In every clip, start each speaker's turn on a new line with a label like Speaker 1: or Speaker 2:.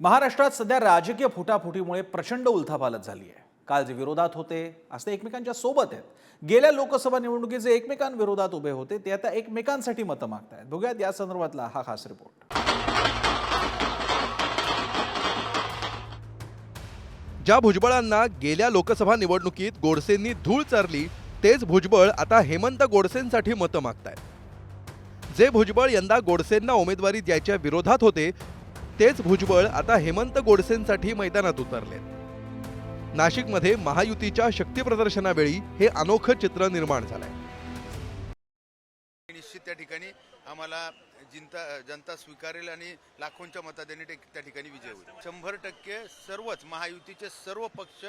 Speaker 1: महाराष्ट्रात सध्या राजकीय फुटाफुटीमुळे प्रचंड उलथापालत झाली आहे काल जे विरोधात होते आज ते एकमेकांच्या सोबत आहेत. गेल्या लोकसभा निवडणुकीत जे एकमेकांविरोधात उभे होते ते आता एकमेकांसाठी मतं मागतायत. बघूयात या संदर्भातला हा खास रिपोर्ट.
Speaker 2: ज्या भुजबळांना गेल्या लोकसभा निवडणुकीत गोडसेंनी धूळ चारली तेच भुजबळ आता हेमंत गोडसेंसाठी मतं मागतायत. जे भुजबळ यंदा गोडसेंना उमेदवारी द्यायच्या विरोधात होते तेच भुजबळ आता हेमंत गोडसेंसाठी मैदानात उतरले नाशिकमध्ये महायुतीच्या शक्ती प्रदर्शनावेळी हे अनोखं चित्र निर्माण झालंय.
Speaker 3: निश्चित त्या ठिकाणी आम्हाला जिंता जनता स्वीकारेल आणि लाखोंच्या मताने त्या ठिकाणी विजय होईल. शंभर टक्के सर्वच महायुतीचे सर्व पक्ष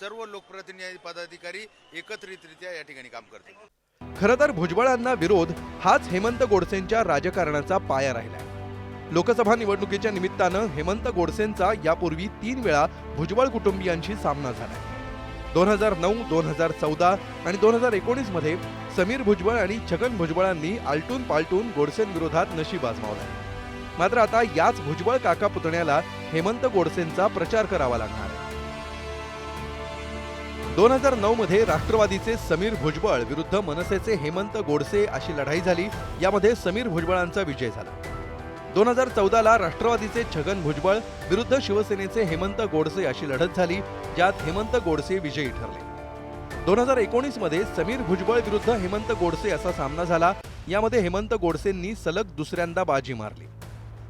Speaker 3: सर्व लोकप्रतिनिधी पदाधिकारी एकत्रितरित्या या ठिकाणी काम करतील.
Speaker 2: खरं तर भुजबळांना विरोध हाच हेमंत गोडसेंच्या राजकारणाचा पाया राहिलाय. लोकसभा निवडणुकीच्या निमित्तानं हेमंत गोडसेंचा यापूर्वी तीन वेळा भुजबळ कुटुंबियांशी सामना झालाय दोन हजार नऊ दोन हजार चौदा आणि दोन हजार एकोणीसमध्ये समीर भुजबळ आणि छगन भुजबळांनी आलटून पालटून गोडसेंविरोधात नशीब आजमावलाय मात्र आता याच भुजबळ काका पुतण्याला हेमंत गोडसेंचा प्रचार करावा लागणार आहे. दोन हजार नऊ मध्ये राष्ट्रवादीचे समीर भुजबळ विरुद्ध मनसेचे हेमंत गोडसे अशी लढाई झाली यामध्ये समीर भुजबळांचा विजय झाला. दोन हजार चौदाला राष्ट्रवादीचे छगन भुजबळ विरुद्ध शिवसेनेचे हेमंत गोडसे अशी लढत झाली ज्यात हेमंत गोडसे विजयी ठरले. दोन हजार एकोणीसमध्ये समीर भुजबळ विरुद्ध हेमंत गोडसे असा सामना झाला यामध्ये हेमंत गोडसेंनी सलग दुसऱ्यांदा बाजी मारली.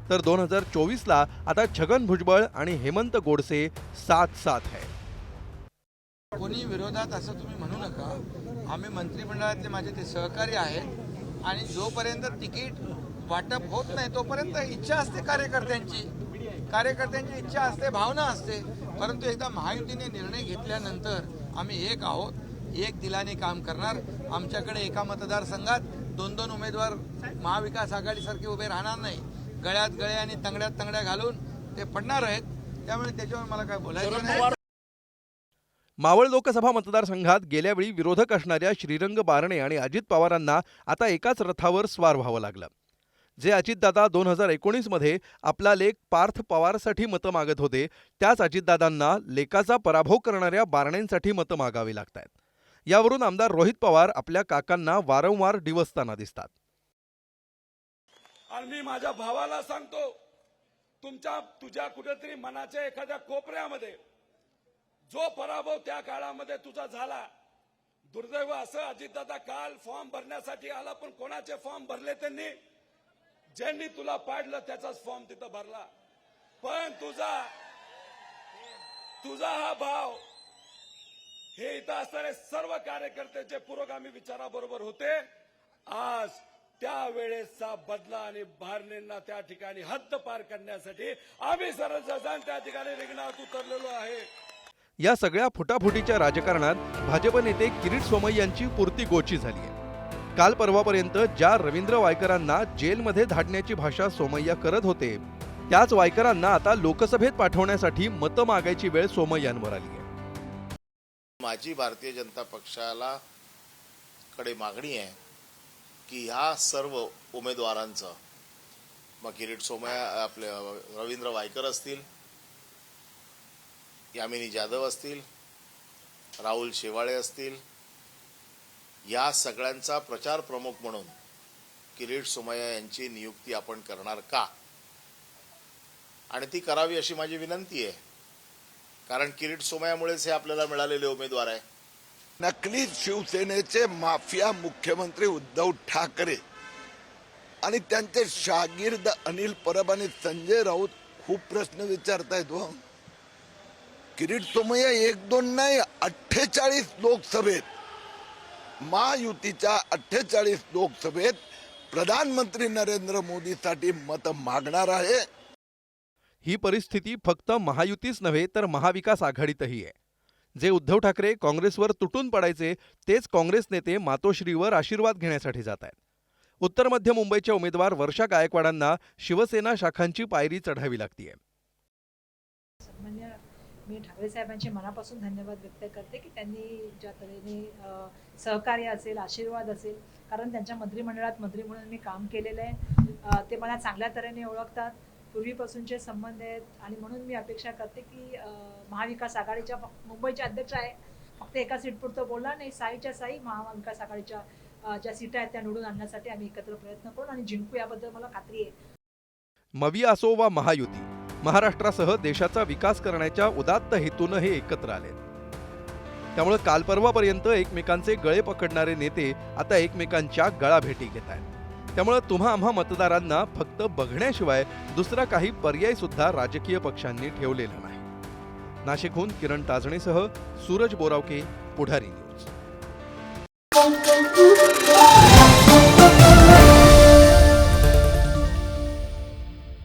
Speaker 2: तर दोन हजार चोवीसला आता छगन भुजबळ आणि हेमंत गोडसे साथ साथ आहे.
Speaker 4: कोणी विरोधात असं तुम्ही म्हणू नका. आम्ही मंत्रिमंडळातले माझे ते सहकारी आहेत आणि जोपर्यंत तिकीट वाटप होत नाही तोपर्यंत इच्छा असते कार्यकर्त्यांची. कार्यकर्त्यांची इच्छा असते भावना असते. परंतु एकदा महायुतीने निर्णय घेतल्यानंतर आम्ही एक आहोत. एक दिलाने काम करणार. आमच्याकडे एका मतदारसंघात दोन दोन उमेदवार महाविकास आघाडीसारखे उभे राहणार नाही. गळ्यात गळे आणि तंगड्यात तंगड्या घालून ते पडणार आहेत. त्यामुळे त्याच्यावर मला काय बोलायचं नाही.
Speaker 2: मावळ लोकसभा मतदारसंघात गेल्यावेळी विरोधक असणाऱ्या श्रीरंग बारणे आणि अजित पवारांना आता एकाच रथावर स्वार व्हावं लागलं. जे अजितदादा दोन हजार एकोणीसमध्ये आपला लेख पार्थ पवारसाठी मतं मागत होते त्याच अजितदादांना लेखाचा पराभव करणाऱ्या बारणेंसाठी मतं मागावी लागत आहेत यावरून आमदार रोहित पवार आपल्या काकांना वारंवार डिवसताना दिसतात.
Speaker 5: आणि मी माझ्या भावाला सांगतो तुमच्या तुझ्या कुठेतरी मनाच्या एखाद्या कोपऱ्यामध्ये जो पराभव त्या काळामध्ये तुझा झाला दुर्दैव असं अजितदादा काल फॉर्म भरण्यासाठी आला पण कोणाचे फॉर्म भरले त्यांनी? ज्यांनी तुला पाडलं त्याचाच फॉर्म तिथं भरला. पण तुझा तुझा हा भाव हे इथं असणारे सर्व कार्यकर्ते जे पुरोगामी विचाराबरोबर होते आज त्यावेळेसचा बदला आणि भारनेंना त्या ठिकाणी हद्द पार करण्यासाठी आम्ही सर्वजण त्या ठिकाणी रिंगणात उतरलेलो आहे.
Speaker 2: या सगळ्या फुटाफुटीच्या राजकारणात भाजप नेते किरीट सोमय्यांची पुरती गोची झाली आहे. काल परवापर्यंत ज्या रवींद्र वायकरांना जेलमध्ये धाडण्याची भाषा सोमय्या करत होते त्याच वायकरांना आता लोकसभेत पाठवण्यासाठी मतं मागायची वेळ सोमय्यांवर आली आहे.
Speaker 3: माझी भारतीय जनता पक्षाला कडे मागणी आहे की ह्या सर्व उमेदवारांचं मग किरीट सोमय्या आपले रवींद्र वायकर असतील यामिनी जाधव असतील राहुल शेवाळे असतील या सगळ्यांचा प्रचार प्रमुख म्हणून किरीट सोमय्या यांची नियुक्ती आपण करणार का? आणि ती करावी अशी माझी विनंती आहे. कारण किरीट सोमयामुळेच हे आपल्याला मिळालेले उमेदवार आहे.
Speaker 6: नकली शिवसेनेचे माफिया मुख्यमंत्री उद्धव ठाकरे आणि त्यांचे शागिर्द अनिल परब आणि संजय राऊत खूप प्रश्न विचारतायत हो. किरीट सोमय्या एक दोन नाही अठ्ठेचाळीस लोकसभेत महायुतीच्या अठ्ठेचाळीस लोकसभेत प्रधानमंत्री नरेंद्र मोदीसाठी मत मागणार आहे.
Speaker 2: ही परिस्थिती फक्त महायुतीच नव्हे तर महाविकास आघाडीतही आहे. जे उद्धव ठाकरे काँग्रेसवर तुटून पडायचे तेच काँग्रेस नेते मातोश्रीवर आशीर्वाद घेण्यासाठी जात आहेत. उत्तर मध्य मुंबईच्या उमेदवार वर्षा गायकवाडांना शिवसेना शाखांची पायरी चढावी लागतीये.
Speaker 7: मी ठाकरे साहेबांचे मनापासून धन्यवाद व्यक्त करते की त्यांनी ज्या तऱ्हेने सहकार्य असेल आशीर्वाद असेल कारण त्यांच्या मंत्रिमंडळात मंत्री म्हणून मी काम केलेलं आहे. ते मला चांगल्या तऱ्हेने ओळखतात पूर्वीपासूनचे संबंध आहेत आणि म्हणून मी अपेक्षा करते की महाविकास आघाडीच्या मुंबईच्या मुंबईचे अध्यक्ष आहे. फक्त एका सीटपुरतं बोलला नाही साईच्या साई महाविकास आघाडीच्या ज्या सीटा आहेत त्या निवडून आणण्यासाठी आम्ही एकत्र प्रयत्न करू आणि जिंकू याबद्दल मला खात्री आहे.
Speaker 2: मवी असो वा महायुती महाराष्ट्रासह देशाचा विकास करण्याच्या उदात्त हेतूनं हे एकत्र आले त्यामुळे काल परवापर्यंत एकमेकांचे गळे पकडणारे नेते आता एकमेकांच्या गळाभेटी घेत आहेत. त्यामुळे तुम्हा आम्हा मतदारांना फक्त बघण्याशिवाय दुसरा काही पर्याय सुद्धा राजकीय पक्षांनी ठेवलेला नाही. नाशिकहून किरण ताजणेसह सूरज बोरावके पुढारी न्यूज.